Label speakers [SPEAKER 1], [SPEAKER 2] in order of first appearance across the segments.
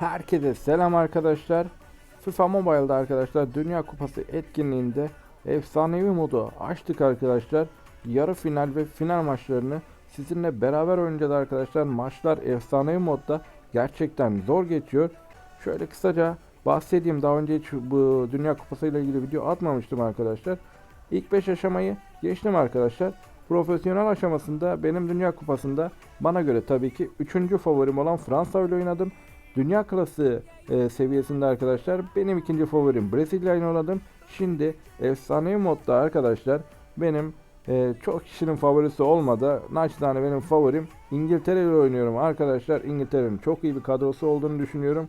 [SPEAKER 1] Herkese selam arkadaşlar. FIFA Mobile'da arkadaşlar Dünya Kupası etkinliğinde efsanevi modu açtık arkadaşlar. Yarı final ve final maçlarını sizinle beraber oynayacağız arkadaşlar. Maçlar efsanevi modda gerçekten zor geçiyor. Şöyle kısaca bahsedeyim. Daha önce hiç bu Dünya Kupası ile ilgili video atmamıştım arkadaşlar. İlk 5 aşamayı geçtim arkadaşlar. Profesyonel aşamasında benim Dünya Kupası'nda bana göre tabii ki 3. favorim olan Fransa ile oynadım. Dünya klası e, seviyesinde arkadaşlar benim ikinci favorim Brezilya ile oynadım. Şimdi efsanevi modda arkadaşlar benim e, çok kişinin favorisi olmadı. Naçizane benim favorim İngiltere ile oynuyorum arkadaşlar. İngiltere'nin çok iyi bir kadrosu olduğunu düşünüyorum.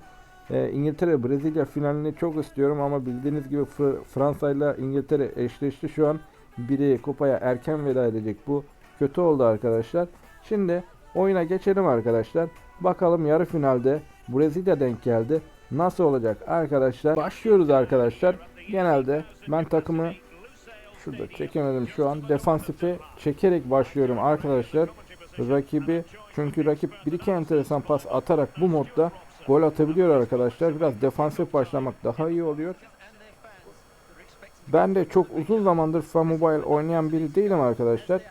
[SPEAKER 1] E, İngiltere Brezilya finalini çok istiyorum ama bildiğiniz gibi Fr- Fransa ile İngiltere eşleşti şu an. Biri kupaya erken veda edecek. Bu kötü oldu arkadaşlar. Şimdi oyuna geçelim arkadaşlar. Bakalım yarı finalde Brezilya denk geldi. Nasıl olacak arkadaşlar? Başlıyoruz arkadaşlar. Genelde ben takımı şurada çekemedim şu an. Defansife çekerek başlıyorum arkadaşlar. Rakibi çünkü rakip bir iki enteresan pas atarak bu modda gol atabiliyor arkadaşlar. Biraz defansif başlamak daha iyi oluyor. Ben de çok uzun zamandır FIFA Mobile oynayan biri değilim arkadaşlar.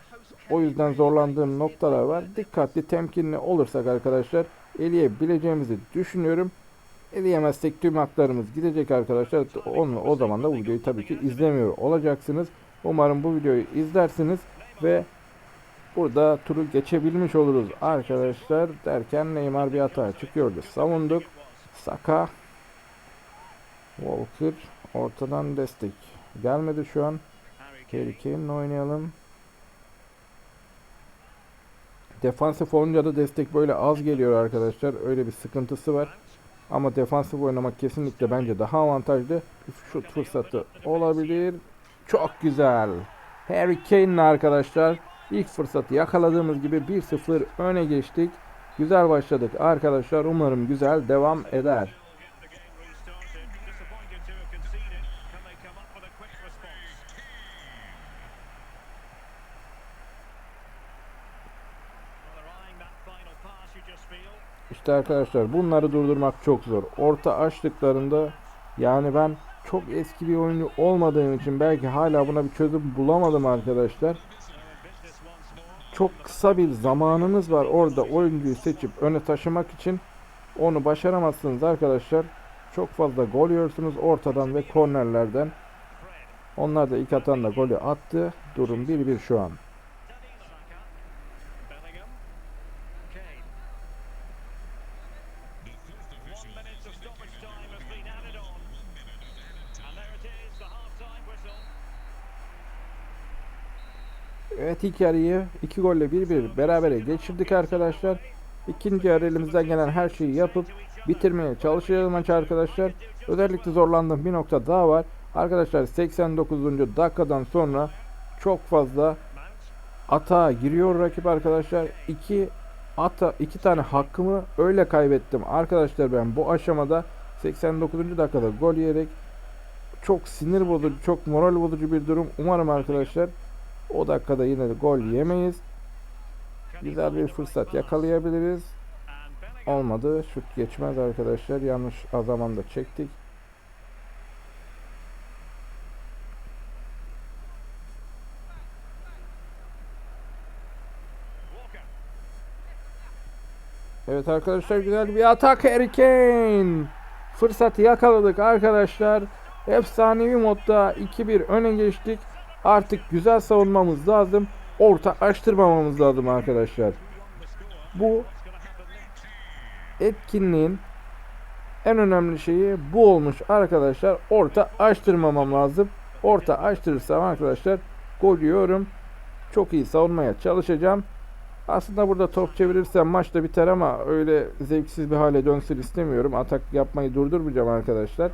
[SPEAKER 1] O yüzden zorlandığım noktalar var. Dikkatli, temkinli olursak arkadaşlar eleyebileceğimizi düşünüyorum. Eleyemezsek tüm haklarımız gidecek arkadaşlar. Onu, o zaman da bu videoyu tabii ki izlemiyor olacaksınız. Umarım bu videoyu izlersiniz ve burada turu geçebilmiş oluruz arkadaşlar derken Neymar bir hata çıkıyordu. Savunduk. Saka Walker ortadan destek. Gelmedi şu an. Harry Kane'le oynayalım. Defansif olunca da destek böyle az geliyor arkadaşlar. Öyle bir sıkıntısı var. Ama defansif oynamak kesinlikle bence daha avantajlı. Şut fırsatı olabilir. Çok güzel. Harry Kane'le arkadaşlar ilk fırsatı yakaladığımız gibi 1-0 öne geçtik. Güzel başladık arkadaşlar. Umarım güzel devam eder. İşte arkadaşlar bunları durdurmak çok zor. Orta açtıklarında yani ben çok eski bir oyuncu olmadığım için belki hala buna bir çözüm bulamadım arkadaşlar. Çok kısa bir zamanınız var orada oyuncuyu seçip öne taşımak için. Onu başaramazsınız arkadaşlar. Çok fazla gol yiyorsunuz ortadan ve kornerlerden. Onlar da ilk atan da golü attı. Durum 1-1 şu an. Evet ilk yarıyı iki golle 1-1 berabere geçirdik arkadaşlar. İkinci yarı elimizden gelen her şeyi yapıp bitirmeye çalışacağız maçı arkadaşlar. Özellikle zorlandığım bir nokta daha var. Arkadaşlar 89. dakikadan sonra çok fazla atağa giriyor rakip arkadaşlar. İki ata iki tane hakkımı öyle kaybettim. Arkadaşlar ben bu aşamada 89. dakikada gol yiyerek çok sinir bozucu, çok moral bozucu bir durum. Umarım arkadaşlar o dakikada yine de gol yemeyiz. Güzel bir fırsat yakalayabiliriz. Olmadı. Şut geçmez arkadaşlar. Yanlış zamanda çektik. Evet arkadaşlar güzel bir atak Harry Kane. Fırsatı yakaladık arkadaşlar. Efsanevi modda 2-1 öne geçtik. Artık güzel savunmamız lazım. Orta açtırmamamız lazım arkadaşlar. Bu etkinliğin en önemli şeyi bu olmuş arkadaşlar. Orta açtırmamam lazım. Orta açtırırsam arkadaşlar gol yiyorum. Çok iyi savunmaya çalışacağım. Aslında burada top çevirirsem maç da biter ama öyle zevksiz bir hale dönsün istemiyorum. Atak yapmayı durdurmayacağım arkadaşlar.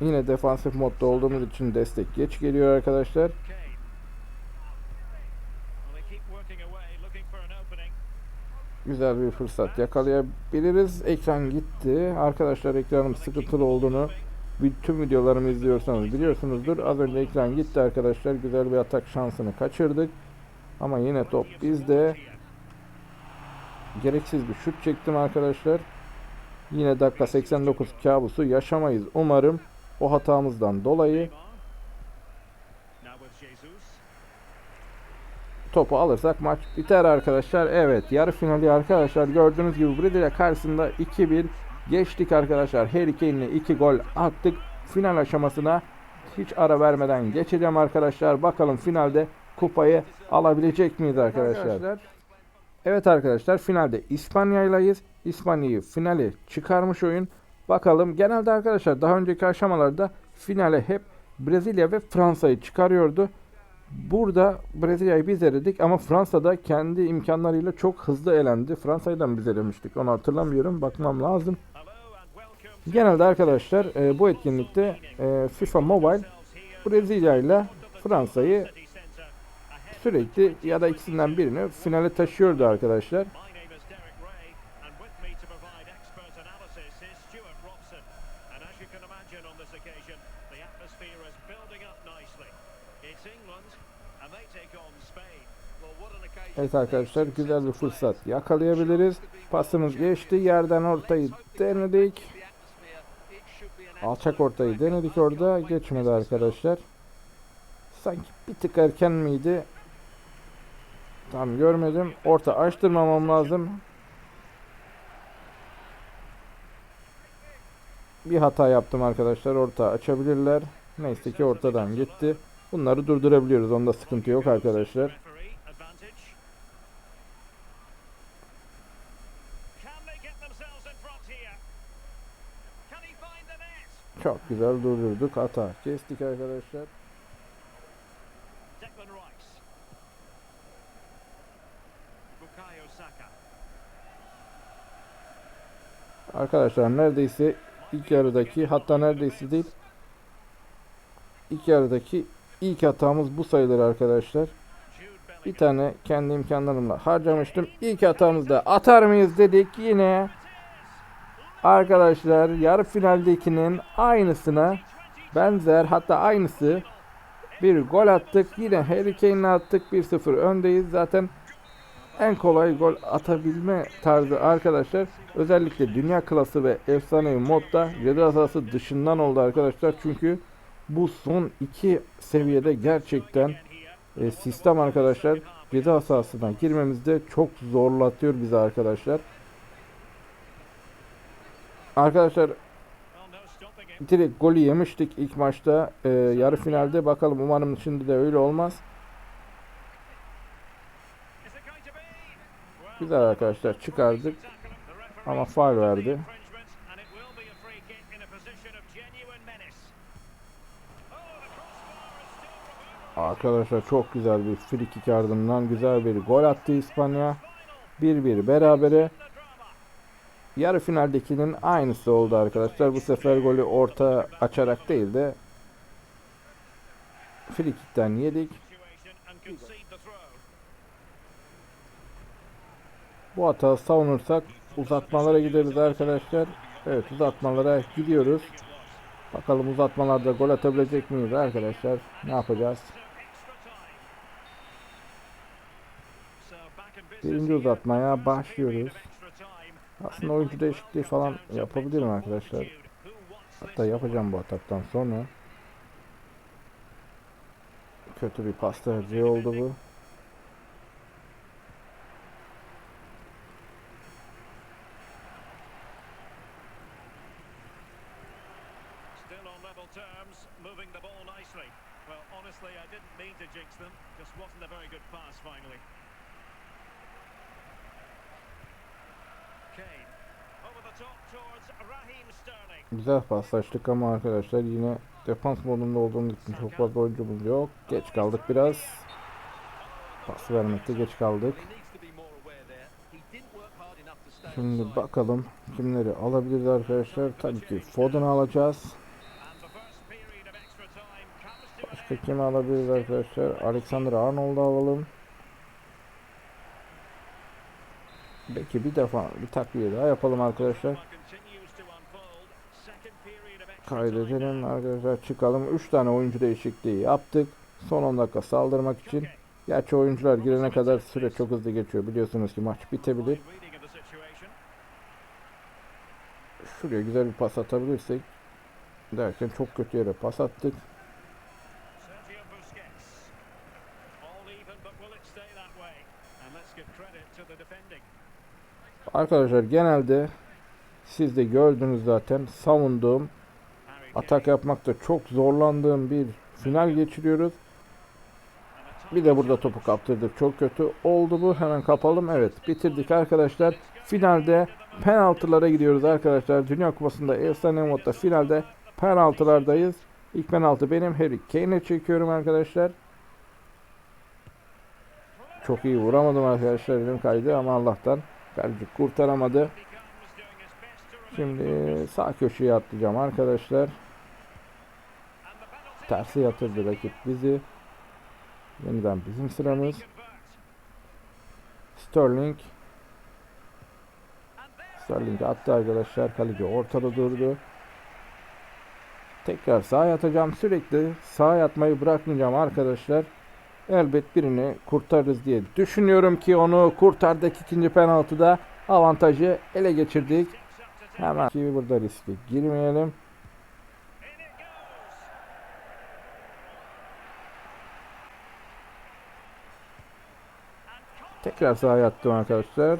[SPEAKER 1] Yine defansif modda olduğumuz için destek geç geliyor arkadaşlar. Güzel bir fırsat yakalayabiliriz. Ekran gitti. Arkadaşlar ekranım sıkıntılı olduğunu tüm videolarımı izliyorsanız biliyorsunuzdur. Az önce ekran gitti arkadaşlar. Güzel bir atak şansını kaçırdık. Ama yine top bizde. gereksiz bir şut çektim arkadaşlar. Yine dakika 89 kabusu yaşamayız umarım o hatamızdan dolayı. Topu alırsak maç biter arkadaşlar. Evet yarı finali arkadaşlar gördüğünüz gibi Brezilya karşısında 2-1 geçtik arkadaşlar. Harry Kane'le 2 gol attık. Final aşamasına hiç ara vermeden geçeceğim arkadaşlar. Bakalım finalde kupayı alabilecek miyiz arkadaşlar? Evet arkadaşlar finalde İspanya'ylayız. İspanya'yı finale çıkarmış oyun. Bakalım genelde arkadaşlar daha önceki aşamalarda finale hep Brezilya ve Fransa'yı çıkarıyordu. Burada Brezilya'yı biz eledik ama Fransa'da kendi imkanlarıyla çok hızlı elendi. Fransa'yı da mı biz elemiştik onu hatırlamıyorum. Bakmam lazım. Genelde arkadaşlar e, bu etkinlikte e, FIFA Mobile Brezilya ile Fransa'yı sürekli ya da ikisinden birini finale taşıyordu arkadaşlar. Evet arkadaşlar güzel bir fırsat yakalayabiliriz. Pasımız geçti. Yerden ortayı denedik. Alçak ortayı denedik orada. Geçmedi arkadaşlar. Sanki bir tık erken miydi? Tam görmedim. Orta açtırmamam lazım. Bir hata yaptım arkadaşlar. Orta açabilirler. Neyse ki ortadan gitti. Bunları durdurabiliyoruz. Onda sıkıntı yok arkadaşlar. Çok güzel durdurduk. Hata kestik arkadaşlar. Arkadaşlar neredeyse ilk yarıdaki hatta neredeyse değil ilk yarıdaki ilk hatamız bu sayılır arkadaşlar. Bir tane kendi imkanlarımla harcamıştım. İlk hatamızda atar mıyız dedik yine. Arkadaşlar yarı finaldekinin aynısına benzer hatta aynısı bir gol attık. Yine Harry Kane'le attık. 1-0 öndeyiz. Zaten en kolay gol atabilme tarzı arkadaşlar. Özellikle dünya klası ve efsanevi modda ceza sahası dışından oldu arkadaşlar. Çünkü bu son iki seviyede gerçekten e, sistem arkadaşlar ceza sahasına girmemizde çok zorlatıyor bizi arkadaşlar. Arkadaşlar direkt golü yemiştik ilk maçta e, yarı finalde. Bakalım umarım şimdi de öyle olmaz. Güzel arkadaşlar çıkardık ama
[SPEAKER 2] the
[SPEAKER 1] verdi.
[SPEAKER 2] Oh.
[SPEAKER 1] Arkadaşlar çok güzel bir free kick ardından güzel bir gol attı İspanya. 1-1 berabere. Yarı finaldekinin aynısı oldu arkadaşlar. Bu sefer golü orta açarak değil de free kick'ten yedik. Bu hata savunursak uzatmalara gideriz arkadaşlar. Evet uzatmalara gidiyoruz. Bakalım uzatmalarda gol atabilecek miyiz arkadaşlar? Ne yapacağız? Birinci uzatmaya başlıyoruz. Aslında oyuncu değişikliği falan yapabilirim arkadaşlar. Hatta yapacağım bu ataktan sonra. Kötü bir pas tercihi oldu bu.
[SPEAKER 2] Honestly, I didn't mean to jinx them. Just wasn't a very good pass finally. Kane. Over the top towards Raheem Sterling.
[SPEAKER 1] Güzel paslaştık ama arkadaşlar yine defans modunda olduğumuz için çok fazla oyuncumuz yok. Geç kaldık biraz. Pas vermekte geç kaldık. Şimdi bakalım kimleri alabiliriz arkadaşlar. Tabii ki Foden'ı alacağız. Başka kimi alabiliriz arkadaşlar? Alexander Arnold'u alalım. Belki bir defa bir takviye daha yapalım arkadaşlar. Kaydedelim arkadaşlar çıkalım. 3 tane oyuncu değişikliği yaptık. Son 10 dakika saldırmak için. Gerçi oyuncular girene kadar süre çok hızlı geçiyor. Biliyorsunuz ki maç bitebilir. Şuraya güzel bir pas atabilirsek derken çok kötü yere pas attık. Arkadaşlar genelde siz de gördünüz zaten savunduğum atak yapmakta çok zorlandığım bir final geçiriyoruz. Bir de burada topu kaptırdık. Çok kötü oldu bu. Hemen kapalım. Evet bitirdik arkadaşlar. Finalde penaltılara gidiyoruz arkadaşlar. Dünya Kupası'nda efsane modda finalde penaltılardayız. İlk penaltı benim. Harry Kane'e çekiyorum arkadaşlar. Çok iyi vuramadım arkadaşlar. Elim kaydı ama Allah'tan kaleci kurtaramadı. Şimdi sağ köşeye atlayacağım arkadaşlar. Tersi yatırdı rakip bizi. Yeniden bizim sıramız. Sterling. Sterling attı arkadaşlar. Kaleci ortada durdu. Tekrar sağa yatacağım. Sürekli sağa yatmayı bırakmayacağım arkadaşlar. Elbet birini kurtarırız diye düşünüyorum ki onu kurtardık ikinci penaltıda. Avantajı ele geçirdik. Hemen ki burada riske girmeyelim. Tekrar sağa yattım arkadaşlar.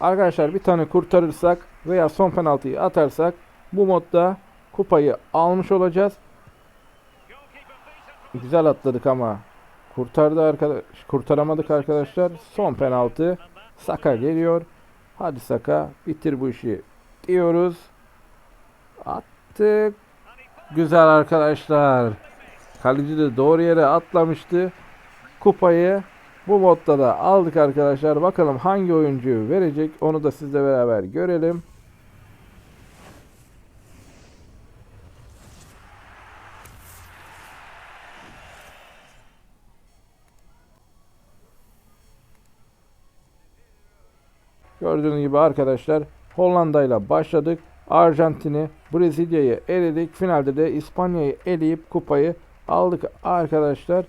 [SPEAKER 1] Arkadaşlar bir tane kurtarırsak veya son penaltıyı atarsak bu modda kupayı almış olacağız. Güzel atladık ama kurtardı arkadaş kurtaramadık arkadaşlar. Son penaltı. Saka geliyor. Hadi Saka bitir bu işi diyoruz. Attık. Güzel arkadaşlar. Kaleci de doğru yere atlamıştı. Kupayı bu modda da aldık arkadaşlar. Bakalım hangi oyuncu verecek onu da sizle beraber görelim. Gördüğünüz gibi arkadaşlar Hollanda ile başladık. Arjantin'i, Brezilya'yı eledik. Finalde de İspanya'yı eleyip kupayı aldık arkadaşlar.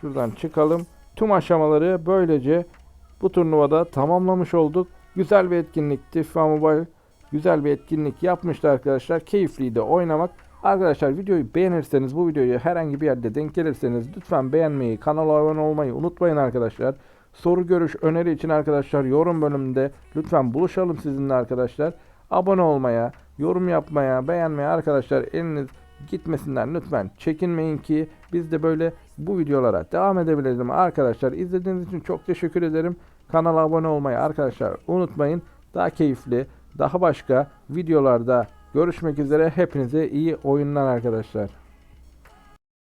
[SPEAKER 1] Şuradan çıkalım. Tüm aşamaları böylece bu turnuvada tamamlamış olduk. Güzel bir etkinlikti. FIFA Mobile güzel bir etkinlik yapmıştı arkadaşlar. Keyifliydi oynamak. Arkadaşlar videoyu beğenirseniz bu videoyu herhangi bir yerde denk gelirseniz lütfen beğenmeyi, kanala abone olmayı unutmayın arkadaşlar. Soru görüş öneri için arkadaşlar yorum bölümünde lütfen buluşalım sizinle arkadaşlar. Abone olmaya, yorum yapmaya, beğenmeye arkadaşlar eliniz gitmesinden lütfen çekinmeyin ki biz de böyle bu videolara devam edebilelim arkadaşlar. İzlediğiniz için çok teşekkür ederim. Kanala abone olmayı arkadaşlar unutmayın. Daha keyifli, daha başka videolarda görüşmek üzere. Hepinize iyi oyunlar arkadaşlar.